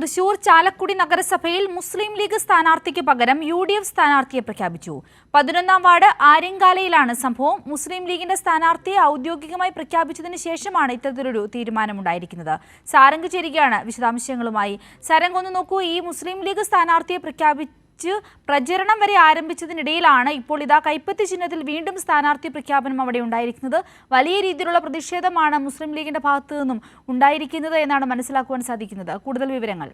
തൃശൂർ ചാലക്കുടി നഗരസഭയിൽ മുസ്ലിം ലീഗ് സ്ഥാനാർത്ഥിക്ക് പകരം യു ഡി എഫ് സ്ഥാനാർത്ഥിയെ പ്രഖ്യാപിച്ചു. പതിനൊന്നാം വാർഡ് ആര്യങ്കാലയിലാണ് സംഭവം. മുസ്ലിം ലീഗിന്റെ സ്ഥാനാർത്ഥിയെ ഔദ്യോഗികമായി പ്രഖ്യാപിച്ചതിന് ശേഷമാണ് ഇത്തരത്തിലൊരു തീരുമാനമുണ്ടായിരിക്കുന്നത്. സാരംഗ് ചേരുകയാണ് വിശദാംശങ്ങളുമായി. സാരംഗ് ഒന്ന് നോക്കൂ. ഈ മുസ്ലിം ലീഗ് സ്ഥാനാർത്ഥിയെ പ്രഖ്യാപിച്ച് പ്രചരണം വരെ ആരംഭിച്ചതിനിടയിലാണ് ഇപ്പോൾ ഇതാ കൈപ്പത്തി ചിഹ്നത്തിൽ വീണ്ടും സ്ഥാനാർത്ഥി പ്രഖ്യാപനം അവിടെ ഉണ്ടായിരിക്കുന്നത്. വലിയ രീതിയിലുള്ള പ്രതിഷേധമാണ് മുസ്ലിം ലീഗിന്റെ ഭാഗത്തു നിന്നും ഉണ്ടായിരിക്കുന്നത് എന്നാണ് മനസ്സിലാക്കുവാൻ സാധിക്കുന്നത്. കൂടുതൽ വിവരങ്ങൾ.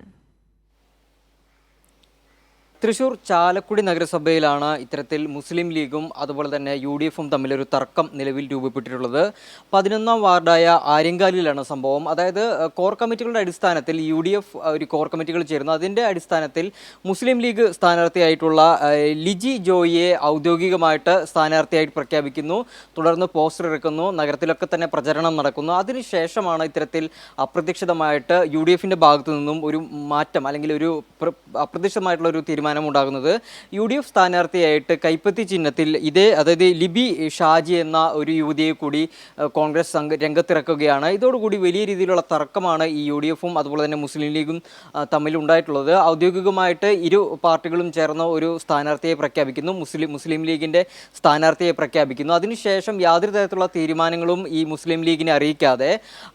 തൃശൂർ ചാലക്കുടി നഗരസഭയിലാണ് ഇത്തരത്തിൽ മുസ്ലിം ലീഗും അതുപോലെ തന്നെ യു ഡി എഫും തമ്മിലൊരു തർക്കം നിലവിൽ രൂപപ്പെട്ടിട്ടുള്ളത്. പതിനൊന്നാം വാർഡായ ആര്യങ്കാലിലാണ് സംഭവം. അതായത് കോർ കമ്മിറ്റികളുടെ അടിസ്ഥാനത്തിൽ യു ഡി എഫ് ഒരു കോർ കമ്മിറ്റികൾ ചേരുന്നു. അതിന്റെ അടിസ്ഥാനത്തിൽ മുസ്ലിം ലീഗ് സ്ഥാനാർത്ഥിയായിട്ടുള്ള ലിജി ജോയിയെ ഔദ്യോഗികമായിട്ട് സ്ഥാനാർത്ഥിയായിട്ട് പ്രഖ്യാപിക്കുന്നു. തുടർന്ന് പോസ്റ്റർ ഇറക്കുന്നു നഗരത്തിലൊക്കെ തന്നെ പ്രചരണം നടക്കുന്നു. അതിനുശേഷമാണ് ഇത്തരത്തിൽ അപ്രതീക്ഷിതമായിട്ട് യു ഡി എഫിന്റെ ഭാഗത്തു നിന്നും ഒരു മാറ്റം അല്ലെങ്കിൽ ഒരു പ്ര- അപ്രതീക്ഷിതമായിട്ടുള്ള ഒരു തീരുമാനം ഉണ്ടാകുന്നത് യു ഡി എഫ് സ്ഥാനാർത്ഥിയായിട്ട് കൈപ്പത്തി ചിഹ്നത്തിൽ ഇതേ അതായത് ലിബി ഷാജി എന്ന ഒരു യുവതിയെ കൂടി കോൺഗ്രസ് രംഗത്തിറക്കുകയാണ്. ഇതോടുകൂടി വലിയ രീതിയിലുള്ള തർക്കമാണ് ഈ യു ഡി എഫും അതുപോലെ തന്നെ മുസ്ലിം ലീഗും തമ്മിൽ ഉണ്ടായിട്ടുള്ളത് ഔദ്യോഗികമായിട്ട് ഇരു പാർട്ടികളും ചേർന്ന് ഒരു സ്ഥാനാർത്ഥിയെ പ്രഖ്യാപിക്കുന്നു. മുസ്ലിം മുസ്ലിം ലീഗിന്റെ സ്ഥാനാർത്ഥിയെ പ്രഖ്യാപിക്കുന്നു. അതിനുശേഷം യാതൊരു തരത്തിലുള്ള തീരുമാനങ്ങളും ഈ മുസ്ലിം ലീഗിനെ അറിയിക്കാതെ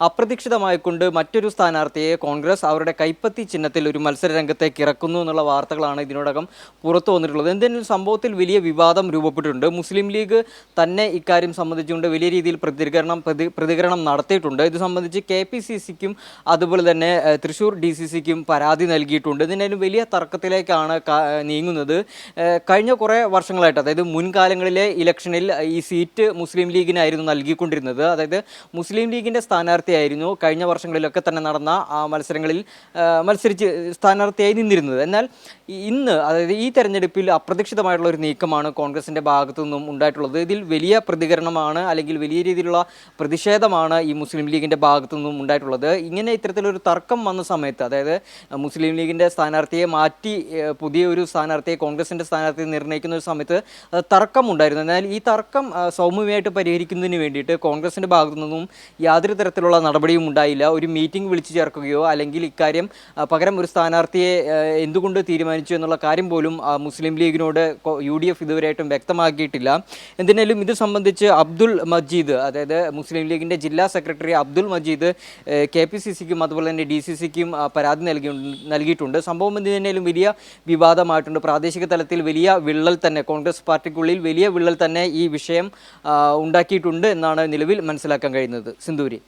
അപ്രതീക്ഷിതമായിക്കൊണ്ട് മറ്റൊരു സ്ഥാനാർത്ഥിയെ കോൺഗ്രസ് അവരുടെ കൈപ്പത്തി ചിഹ്നത്തിൽ ഒരു മത്സര രംഗത്തേക്ക് ഇറക്കുന്നു എന്നുള്ള വാർത്തകളാണ് ഇതിനോടകം പുറത്തു വന്നിട്ടുള്ളത്. എന്തെങ്കിലും സംഭവത്തിൽ വലിയ വിവാദം രൂപപ്പെട്ടിട്ടുണ്ട്. മുസ്ലിം ലീഗ് തന്നെ ഇക്കാര്യം സംബന്ധിച്ചുകൊണ്ട് വലിയ രീതിയിൽ പ്രതികരണം പ്രതികരണം നടത്തിയിട്ടുണ്ട്. ഇത് സംബന്ധിച്ച് കെ പി സി സിക്കും അതുപോലെ തന്നെ തൃശ്ശൂർ ഡി സി സിക്കും പരാതി നൽകിയിട്ടുണ്ട്. ഇതിനും വലിയ തർക്കത്തിലേക്കാണ് നീങ്ങുന്നത്. കഴിഞ്ഞ കുറേ വർഷങ്ങളായിട്ട് അതായത് മുൻകാലങ്ങളിലെ ഇലക്ഷനിൽ ഈ സീറ്റ് മുസ്ലിം ലീഗിനായിരുന്നു നൽകിക്കൊണ്ടിരുന്നത്. അതായത് മുസ്ലിം ലീഗിന്റെ സ്ഥാനാർത്ഥിയായിരുന്നു കഴിഞ്ഞ വർഷങ്ങളിലൊക്കെ തന്നെ നടന്ന മത്സരങ്ങളിൽ മത്സരിച്ച് സ്ഥാനാർത്ഥിയായി നിന്നിരുന്നത്. എന്നാൽ ഈ- അതായത് ഈ തെരഞ്ഞെടുപ്പിൽ അപ്രതീക്ഷിതമായിട്ടുള്ള ഒരു നീക്കമാണ് കോൺഗ്രസിന്റെ ഭാഗത്തു നിന്നും ഉണ്ടായിട്ടുള്ളത്. ഇതിൽ വലിയ പ്രതികരണമാണ് അല്ലെങ്കിൽ വലിയ രീതിയിലുള്ള പ്രതിഷേധമാണ് ഈ മുസ്ലിം ലീഗിന്റെ ഭാഗത്തു നിന്നും ഉണ്ടായിട്ടുള്ളത്. ഇങ്ങനെ ഇത്തരത്തിലൊരു തർക്കം വന്ന സമയത്ത് അതായത് മുസ്ലിം ലീഗിന്റെ സ്ഥാനാർത്ഥിയെ മാറ്റി പുതിയ ഒരു സ്ഥാനാർത്ഥിയെ കോൺഗ്രസിന്റെ സ്ഥാനാർത്ഥിയെ നിർണയിക്കുന്ന ഒരു സമയത്ത് തർക്കം ഉണ്ടായിരുന്നു. എന്നാൽ ഈ തർക്കം സൗമ്യമായിട്ട് പരിഹരിക്കുന്നതിന് വേണ്ടിയിട്ട് കോൺഗ്രസിന്റെ ഭാഗത്തു നിന്നും യാതൊരു തരത്തിലുള്ള നടപടിയും ഉണ്ടായില്ല. ഒരു മീറ്റിംഗ് വിളിച്ചു ചേർക്കുകയോ അല്ലെങ്കിൽ ഇക്കാര്യം പകരം ഒരു സ്ഥാനാർത്ഥിയെ എന്തുകൊണ്ട് തീരുമാനിച്ചു എന്നുള്ള കാര്യം പോലും മുസ്ലിം ലീഗിനോട് യു ഡി എഫ് ഇതുവരെയായിട്ടും വ്യക്തമാക്കിയിട്ടില്ല. എന്തിനാലും ഇത് സംബന്ധിച്ച് അബ്ദുൾ മജീദ് അതായത് മുസ്ലിം ലീഗിന്റെ ജില്ലാ secretary Abdul Majeed K P C സിക്കും അതുപോലെ തന്നെ ഡി സി സിക്കും പരാതി നൽകി നൽകിയിട്ടുണ്ട്. സംഭവം എന്തിനേലും വലിയ വിവാദമായിട്ടുണ്ട്. പ്രാദേശിക തലത്തിൽ വലിയ വിള്ളൽ തന്നെ കോൺഗ്രസ് പാർട്ടിക്കുള്ളിൽ വലിയ വിള്ളൽ തന്നെ ഈ വിഷയം ഉണ്ടാക്കിയിട്ടുണ്ട് എന്നാണ് നിലവിൽ മനസ്സിലാക്കാൻ കഴിയുന്നത്. സിന്ദൂരി.